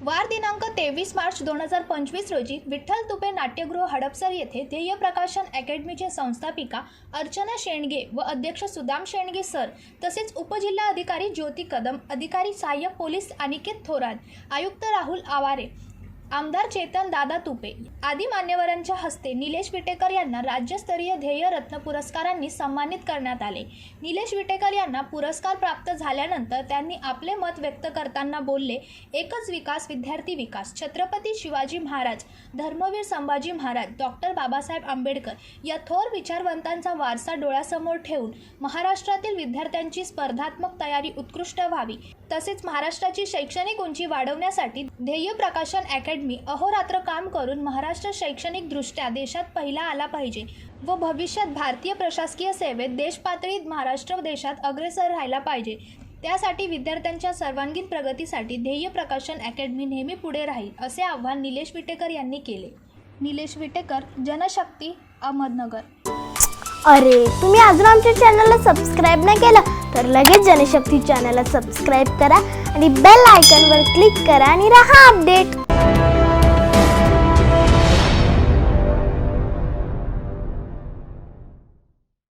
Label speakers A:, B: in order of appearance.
A: वार दिनांक तेवीस मार्च दोन हजार पंचवीस रोजी विठ्ठल तुपे नाट्यगृह हडपसर येथे ध्येय प्रकाशन अकॅडमीचे संस्थापिका अर्चना शेंडगे व अध्यक्ष सुदाम शेंडगे सर तसेच उपजिल्हा अधिकारी ज्योती कदम अधिकारी सहाय्यक पोलीस अनिकेत थोरात आयुक्त राहुल आवारे आमदार चेतन दादा तुपे आदी मान्यवरांच्या हस्ते निलेश विटेकर यांना राज्यस्तरीय ध्येय रत्न पुरस्कारांनी सन्मानित करण्यात आले. निलेश विटेकर यांना पुरस्कार प्राप्त झाल्यानंतर त्यांनी आपले मत व्यक्त करताना बोलले एकच विकास विद्यार्थी विकास. छत्रपती शिवाजी महाराज धर्मवीर संभाजी महाराज डॉक्टर बाबासाहेब आंबेडकर या थोर विचारवंतांचा वारसा डोळ्यासमोर ठेवून महाराष्ट्रातील विद्यार्थ्यांची स्पर्धात्मक तयारी उत्कृष्ट व्हावी. तसेच महाराष्ट्राची शैक्षणिक उंची वाढवण्यासाठी ध्येय प्रकाशन अकॅडमी अहोरात्र काम करून महाराष्ट्र शैक्षणिकदृष्ट्या देशात पहिला आला पाहिजे व भविष्यात भारतीय प्रशासकीय सेवेत देश पातळीत महाराष्ट्र देशात अग्रेसर राहायला पाहिजे. त्यासाठी विद्यार्थ्यांच्या सर्वांगीण प्रगतीसाठी ध्येय प्रकाशन अकॅडमी नेहमी पुढे राहील असे आवाहन निलेश विटेकर यांनी केले. निलेश विटेकर जनशक्ती अहमदनगर.
B: अरे तुम्ही अजून आमच्या चॅनलला सबस्क्राईब नाही केलं? तर लगेच जनशक्ती चॅनलला सबस्क्राईब करा आणि बेल आयकॉनवर क्लिक करा आणि राहा अपडेट